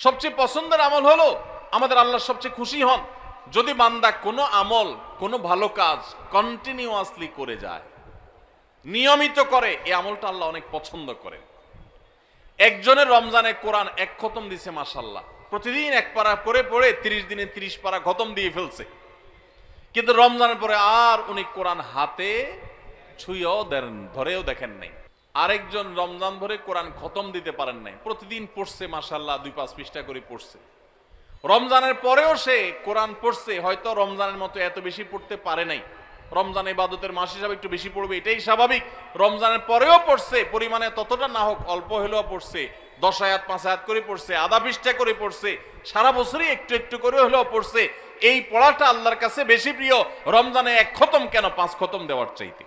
সবচেয়ে পছন্দের আমল হলো আমাদের আল্লাহ সবচেয়ে খুশি হন। যদি বান্দা কোনো আমল, কোনো ভালো কাজ কন্টিনিউয়াসলি করে যায়, নিয়মিত করে, এই আমলটা আল্লাহ অনেক পছন্দ করেন। একজনের রমজানে কোরআন এক খতম দিছে মাসাল্লাহ প্রতিদিন এক পারা করে পড়ে তিরিশ দিনে তিরিশ পারা খতম দিয়ে ফেলছে। কিন্তু রমজানের পরে আর উনি কোরআন হাতে ছুঁয়েও ধরেও দেখেন নাই। আরেকজন রমজান ধরে কোরআন খতম দিতে পারেন নাই। প্রতিদিন পড়ছে মাসাল্লাহ দুই পাঁচ পৃষ্ঠা করে পড়ছে। রমজানের পরেও সে কোরআন পড়ছে, হয়তো রমজানের মতো এত বেশি পড়তে পারে নাই। রমজান ইবাদতের মাস হিসাবে একটু বেশি পড়বে, এটাই স্বাভাবিক। রমজানের পরেও পড়ছে, পরিমাণে ততটা না হোক, অল্প হলেও পড়ছে। দশ আয়াত, পাঁচ আয়াত করে পড়ছে, আধা পৃষ্ঠা করে পড়ছে, সারা বছরই একটু একটু করে হলেও পড়ছে। এই পড়াটা আল্লাহর কাছে বেশি প্রিয়। রমজানে এক খতম কেন? পাঁচ খতম দেওয়ার চাইতে।